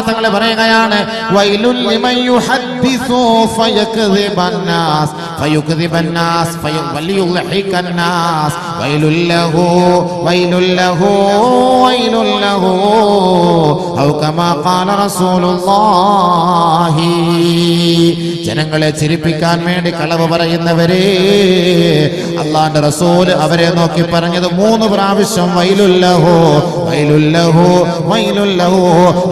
തങ്ങൾ പറയുകയാണ് ജനങ്ങളെ ചിരിപ്പിക്കാൻ വേണ്ടി കളവ് പറയുന്നവരെ അള്ളാന്റെ റസൂൽ അവരെ നോക്കി പറഞ്ഞത് മൂന്ന് പ്രാവശ്യം വൈലുല്ലഹോ വൈലുല്ലഹോ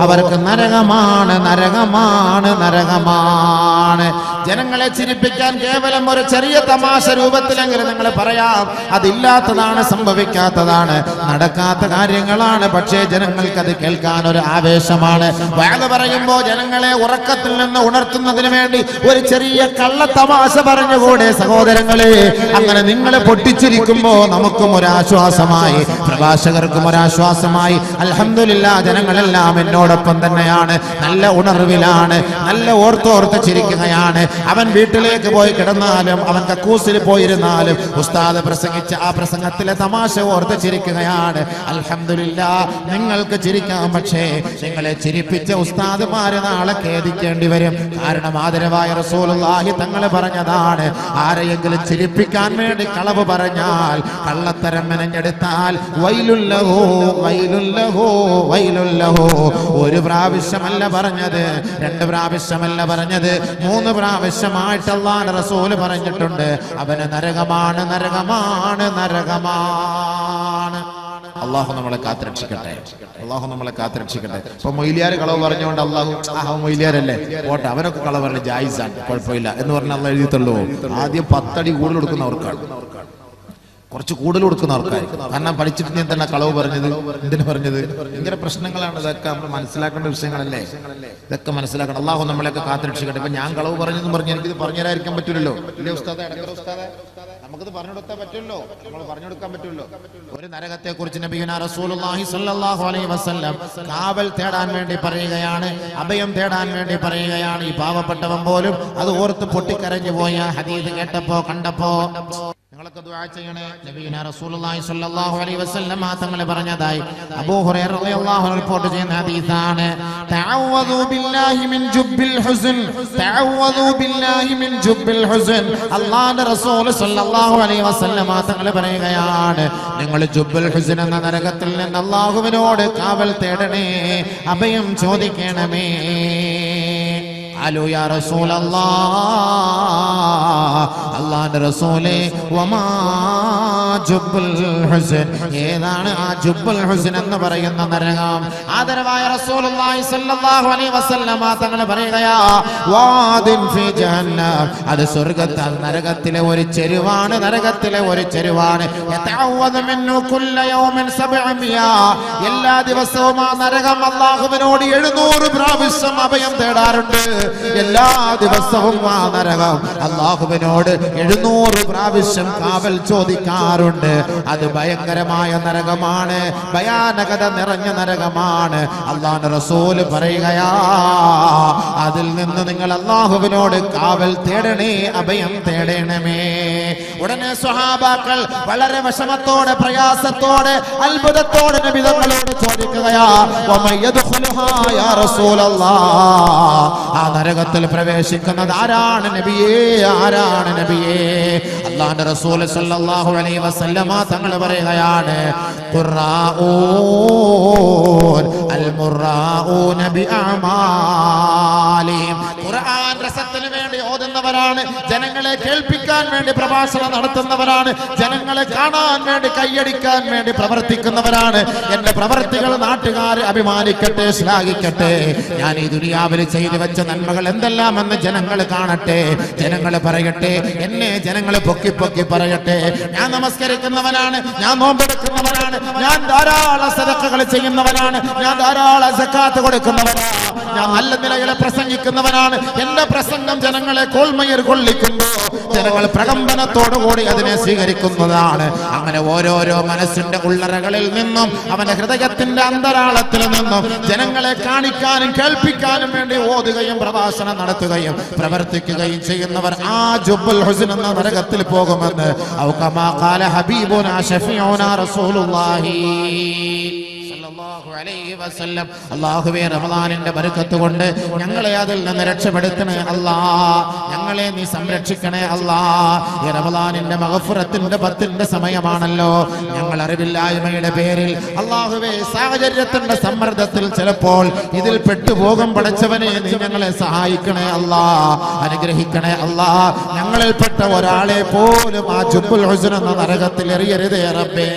അവർക്ക് നരകമാണ് നരകമാണ് നരകമാണ്. ജനങ്ങളെ ചിരിപ്പിക്കാൻ കേവലം ഒരു ചെറിയ തമാശ രൂപത്തിലെങ്കിലും നിങ്ങൾ പറയാം അതില്ലാത്തതാണ് സംഭവിക്കാത്തതാണ്. നടക്കാത്ത കാര്യങ്ങളാണ് പക്ഷേ ജനങ്ങൾക്ക് അത് കേൾക്കാൻ ഒരു ആവേശമാണ്. വയല പറയുമ്പോൾ ജനങ്ങളെ ഉറക്കത്തിൽ നിന്ന് ഉണർത്തുന്നതിന് വേണ്ടി ഒരു ചെറിയ കള്ള തമാശ പറഞ്ഞുകൂടെ സഹോദരങ്ങളെ. അങ്ങനെ നിങ്ങളെ പൊട്ടിച്ചിരിക്കുമ്പോൾ നമുക്കും ഒരാശ്വാസമായി പ്രഭാഷകർക്കും ഒരു ആശ്വാസമായി അലഹമില്ല ജനങ്ങളെല്ലാം എന്നോടൊപ്പം തന്നെയാണ്. നല്ല ഉണർവിലാണ് നല്ല ഓർത്തോർത്ത് ചിരിക്കുകയാണ്. അവൻ വീട്ടിലേക്ക് പോയി കിടന്നാലും അവൻ കക്കൂസിൽ പോയിരുന്നാലും ഉസ്താദ് പ്രസംഗിച്ച ആ പ്രസംഗത്തിലെ തമാശ ഓർത്ത് ചിരിക്കുകയാണ്. അൽഹംദുലില്ലാ നിങ്ങൾക്ക് ചിരിക്കാം പക്ഷേ നിങ്ങളെ ചിരിപ്പിച്ച ഉസ്താദ്മാരെ നാളെ ഖേദിക്കേണ്ടി വരും. കാരണം ആദരവായ റസൂലുള്ളാഹി തങ്ങൾ പറഞ്ഞതാണ് ആരെയെങ്കിലും ചിരിപ്പിക്കാൻ വേണ്ടി കളവ് പറഞ്ഞാൽ കള്ളത്തരം മെനഞ്ഞെടുത്താൽ വൈലുല്ലഹോ വൈലുല്ലഹോ വൈലുല്ലഹോ ഒരു പ്രാവശ്യമല്ല പറഞ്ഞത് രണ്ട് പ്രാവശ്യമല്ല പറഞ്ഞത്. മൂന്ന് പ്രാവശ്യമായിട്ട് അള്ളാഹ് റസൂൽ പറഞ്ഞിട്ടുണ്ട്. അവന് നരകമാണ് നരകമാണ് നരകമാണ്. അള്ളാഹു നമ്മളെ കാത്തിരക്ഷിക്കട്ടെ. അള്ളാഹു നമ്മളെ കാത്തിരക്ഷിക്കട്ടെ. ഇപ്പൊ മൊയ്ലിയാർ കളവ് പറഞ്ഞുകൊണ്ട് അള്ളാഹു ആ മൊയ്ലിയാരല്ലേ? പോട്ടെ അവനൊക്കെ കളവ് പറഞ്ഞ ജായിസാണ്. കുഴപ്പമില്ല. എന്ന് പറഞ്ഞാൽ അള്ള ആദ്യം പത്തടി കൂടുതൽ കൊടുക്കുന്നവർക്കാണ് കുറച്ച് കൂടുതൽ കൊടുക്കുന്ന ആൾക്കാർ കാരണം പഠിച്ചിട്ട് ഞാൻ തന്നെ കളവ് പറഞ്ഞത്? എന്തിനു പറഞ്ഞത്? ഇങ്ങനെ പ്രശ്നങ്ങളാണ് ഇതൊക്കെ നമ്മൾ മനസ്സിലാക്കേണ്ട വിഷയങ്ങളല്ലേ? ഇതൊക്കെ മനസ്സിലാക്കണം. അള്ളാഹു നമ്മളെയൊക്കെ കാത്തിരക്ഷിക്കട്ടെ ഇപ്പൊ ഞാൻ കളവ് പറഞ്ഞെന്ന് പറഞ്ഞ എനിക്ക് ഇത് പറഞ്ഞതായിരിക്കാൻ പറ്റില്ലല്ലോ ഇല്ലേ ഉസ്താദ്? നമുക്കിത് പറഞ്ഞു കൊടുക്കാൻ പറ്റുമല്ലോ നമ്മൾ പറഞ്ഞു കൊടുക്കാൻ പറ്റുമല്ലോ ഒരു നരകത്തെ കുറിച്ച് കാവൽ തേടാൻ വേണ്ടി പറയുകയാണ് അഭയം തേടാൻ വേണ്ടി പറയുകയാണ് ഈ പാവപ്പെട്ടവൻ പോലും. അത് ഓർത്ത് പൊട്ടിക്കരഞ്ഞു പോയ ഹദീദ് കേട്ടപ്പോ കണ്ടപ്പോ നിങ്ങളൊക്കെ ദുആ ചെയ്യണേ. നബിയുന റസൂലുള്ളാഹി സ്വല്ലല്ലാഹു അലൈഹി വസല്ലം ആ തങ്ങൾ പറഞ്ഞതായി. അബൂ ഹുറൈറ റളിയല്ലാഹു അൻഹു റിപ്പോർട്ട് ചെയ്യുന്ന ഹദീസാണ്. തഅവ്വദു ബില്ലാഹി മിൻ ജുബ്ബിൽ ഹുസ്ൻ. തഅവ്വദു ബില്ലാഹി മിൻ ജുബ്ബിൽ ഹുസ്ൻ. അല്ലാഹുവിന്റെ റസൂൽ സ്വല്ലല്ലാഹു അലൈഹി വസല്ലം ആ തങ്ങൾ പറയുകയാണ്. നിങ്ങൾ ജുബ്ബുൽ ഹുസ്ൻ എന്ന നരകത്തിൽ നിന്ന് അല്ലാഹുവിനോട് കാവൽ തേടണേ. അഭയം ചോദിക്കണമേ. ഏതാണ് ആ ജുബുൽ ഹുസൻ എന്ന് പറയുന്ന നരകം? ആദരവായ റസൂലുള്ളാഹി സ്വല്ലല്ലാഹു അലൈഹി വസല്ലമ തങ്ങൾ പറയുകയാ വാദിൻ ഫീ ജഹന്നം. അത് സ്വർഗത്തിൽ നരകത്തിലെ ഒരു ചെരുവാണ് നരകത്തിലെ ഒരു ചെരുവാണ്. കുല്ല യൗമിൻ സബ്അമിയ എല്ലാ ദിവസവും ആ നരകം അല്ലാഹുവിനോട് 700 പ്രാവശ്യം അഭയം തേടാറുണ്ട്. എല്ലാ ദിവസവും ആ നരകം. അള്ളാഹുവിനോട് എഴുന്നൂറ് പ്രാവശ്യം കാവൽ ചോദിക്കാറുണ്ട്. അത് ഭയങ്കരമായ നരകമാണ്. ഭയാനകത നിറഞ്ഞ നരകമാണ്. അള്ളാഹ് റസൂൽ പറയുകയാ അതിൽ നിന്ന് നിങ്ങൾ അള്ളാഹുവിനോട് കാവൽ തേടണേ അഭയം തേടണമേ. ഉടനെ സ്വഹാബാക്കൾ വളരെ വിഷമത്തോടെ പ്രയാസത്തോടെ അത്ഭുതത്തോടെ നബിതങ്ങളോട് ചോദിക്കുകയാ? ആ നരകത്തിൽ പ്രവേശിക്കുന്നത് ആരാണ് നബിയേ ആരാണ് നബിയേ അള്ളാന്റെ റസൂൽ സല്ലല്ലാഹു അലൈഹി വസല്ലമ തങ്ങൾ പറയുകയാണ് ഖുർആഊൻ അൽ നബി രസത്തിന് വേണ്ടി ഓതുന്നവരാണ് ജനങ്ങളെ കേൾപ്പിക്കാൻ വേണ്ടി പ്രഭാഷണം നടത്തുന്നവരാണ്. ജനങ്ങളെ കാണാൻ വേണ്ടി കൈയടിക്കാൻ വേണ്ടി പ്രവർത്തിക്കുന്നവരാണ്. എന്റെ പ്രവർത്തികൾ നാട്ടുകാർ അഭിമാനിക്കട്ടെ ശ്ലാഘിക്കട്ടെ. ഞാൻ ഈ ദുനിയാവിൽ ചെയ്തു വെച്ച നന്മകൾ എന്തെല്ലാമെന്ന് ജനങ്ങൾ കാണട്ടെ. ജനങ്ങൾ പറയട്ടെ എന്നെ ജനങ്ങൾ പൊക്കി പൊക്കി പറയട്ടെ. ഞാൻ നമസ്കരിക്കുന്നവനാണ് ഞാൻ നോമ്പെടുക്കുന്നവനാണ് ഞാൻ ധാരാളം സദക്കകൾ ചെയ്യുന്നവനാണ് ഞാൻ ധാരാളം സക്കാത്ത് കൊടുക്കുന്നവനാണ്. ഞാൻ നല്ല നിലയിൽ പ്രസംഗിക്കുന്നവനാണ്. എന്റെ പ്രസംഗം ജനങ്ങളെ കോൾമയർ കൊള്ളിക്കുന്നു. ജനങ്ങൾ പ്രകമ്പനത്തോടുകൂടി അതിനെ സ്വീകരിക്കുന്നതാണ്. അങ്ങനെ ഓരോരോ മനസ്സിന്റെ ഉള്ളറകളിൽ നിന്നും അവന്റെ ഹൃദയത്തിന്റെ അന്തരാളത്തിൽ നിന്നും ജനങ്ങളെ കാണിക്കാനും കേൾപ്പിക്കാനും വേണ്ടി ഓതുകയും പ്രഭാഷണം നടത്തുകയും പ്രവർത്തിക്കുകയും ചെയ്യുന്നവർ ആ ജുബുൽ ഹുസൻ എന്ന നരകത്തിൽ പോകുമെന്ന്. ഔ കമാ ഖാല ഹബീബുനാ ഷഫീഉനാ റസൂലുള്ളാഹി. അല്ലാഹുവേ റമദാനിന്റെ ബരുക്കത്ത് കൊണ്ട് ഞങ്ങളെ അതിൽ നിന്ന് രക്ഷപ്പെടുത്തണേ അല്ലാ. ഞങ്ങളെ നീ സംരക്ഷിക്കണേ അല്ലാ. ഈ റമദാനിന്റെ മഹഫുറത്തിന്റെ പത്തിന്റെ സമയമാണല്ലോ. ഞങ്ങൾ അറിവില്ലായ്മയുടെ പേരിൽ അള്ളാഹുവേ സാഹചര്യത്തിന്റെ സമ്മർദ്ദത്തിൽ ചിലപ്പോൾ ഇതിൽ പെട്ടുപോകും പടച്ചവനെ നീ ഞങ്ങളെ സഹായിക്കണേ അല്ലാ. അനുഗ്രഹിക്കണേ അല്ലാ. ഞങ്ങളിൽപ്പെട്ട ഒരാളെ പോലും ആ ഹുസൻ എന്ന നരകത്തിൽ എറിയരുതേ റബ്ബേ.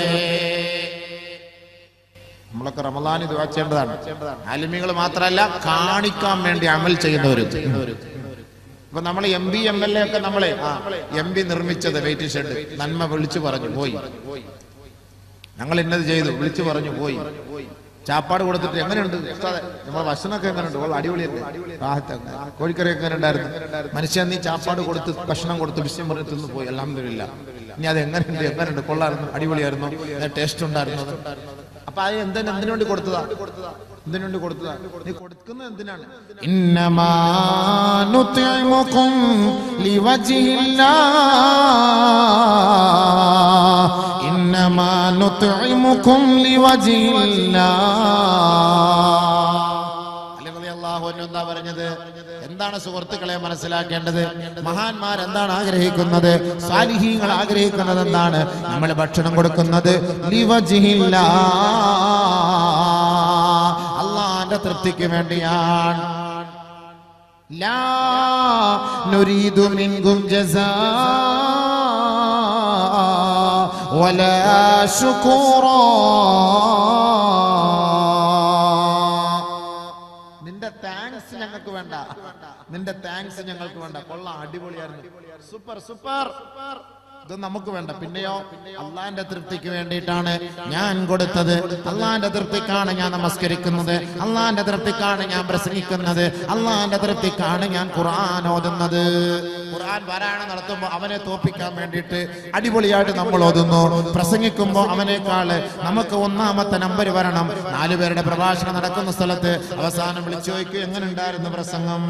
നമ്മളൊക്കെ റമദാൻ ദുആ ചെയ്യേണ്ടതാണ്. അലിമികൾ മാത്രമല്ല കാണിക്കാൻ വേണ്ടി അമൽ ചെയ്യുന്നവരും. ഇപ്പൊ നമ്മൾ M P M L A ഒക്കെ നമ്മളെ എം പി നിർമ്മിച്ചത് വെയിറ്റ് ഷെഡ് നന്മ വിളിച്ചു പറഞ്ഞു പോയി. ഞങ്ങൾ ഇന്നത് ചെയ്തു വിളിച്ചു പറഞ്ഞു പോയി. ചാപ്പാട് കൊടുത്തിട്ട് എങ്ങനെയുണ്ട്? നമ്മളെ ഭക്ഷണമൊക്കെ എങ്ങനെയുണ്ട്? വളരെ റാഹത്ത്. കോഴിക്കറി എങ്ങനെ ഉണ്ടായിരുന്നു മനുഷ്യൻ നീ ചാപ്പാട് കൊടുത്ത് ഭക്ഷണം കൊടുത്ത് വിഷയം പറഞ്ഞ് തിന്നു പോയി അലഹമില്ല ഇനി അത് എങ്ങനെയുണ്ട് എങ്ങനെയുണ്ട്? കൊള്ളായിരുന്നു അടിപൊളിയായിരുന്നു ടേസ്റ്റ് ഉണ്ടായിരുന്നു. അപ്പൊ അത് എന്തിനു എന്തിനു വേണ്ടി കൊടുത്തതാ? എന്തിനു വേണ്ടി കൊടുത്തതാ? നീ കൊടുക്കുന്നത് എന്തിനാണ്? ഇന്നമാനുത്തിമുക്കും ഇന്നമാനുത്തിമുക്കും അല്ലേ അള്ളാഹു എന്താ പറഞ്ഞത്? എന്താണ് സുഹൃത്തുക്കളെ മനസ്സിലാക്കേണ്ടത് മഹാന്മാർ എന്താണ് ആഗ്രഹിക്കുന്നത് സാലിഹീങ്ങൾ ആഗ്രഹിക്കുന്നത് എന്താണ് നമ്മൾ ഭക്ഷണം കൊടുക്കുന്നത് ലിവജിഹില്ല അള്ളാന്റെ തൃപ്തിക്ക് വേണ്ടിയാണ് لا نريد منكم جزاء ولا شكورا ഞങ്ങൾക്ക് വേണ്ട. നിന്റെ താങ്ക്സ് ഞങ്ങൾക്ക് വേണ്ട. കൊള്ളാം അടിപൊളിയായിരുന്നു. Super super. ഇത് നമുക്ക് വേണ്ട. പിന്നെയോ അള്ളാന്റെ തൃപ്തിക്ക് വേണ്ടിയിട്ടാണ് ഞാൻ കൊടുത്തത്. അള്ളാന്റെ തൃപ്തിക്കാണ് ഞാൻ നമസ്കരിക്കുന്നത്. അള്ളാന്റെ തൃപ്തിക്കാണ് ഞാൻ പ്രസംഗിക്കുന്നത്. അള്ളാന്റെ തൃപ്തിക്കാണ് ഞാൻ ഖുർആൻ ഓതുന്നത്. ഖുർആൻ പാരായണം നടത്തുമ്പോൾ അവനെ തോപ്പിക്കാൻ വേണ്ടിയിട്ട് അടിപൊളിയായിട്ട് നമ്മൾ ഓതുന്നു. പ്രസംഗിക്കുമ്പോൾ അവനേക്കാൾ നമുക്ക് ഒന്നാമത്തെ നമ്പർ വരണം. നാലുപേരുടെ പ്രഭാഷണം നടക്കുന്ന സ്ഥലത്ത് അവസാനം വിളിച്ചു ചോദിക്കും എങ്ങനെ ഉണ്ടായിരുന്നു പ്രസംഗം?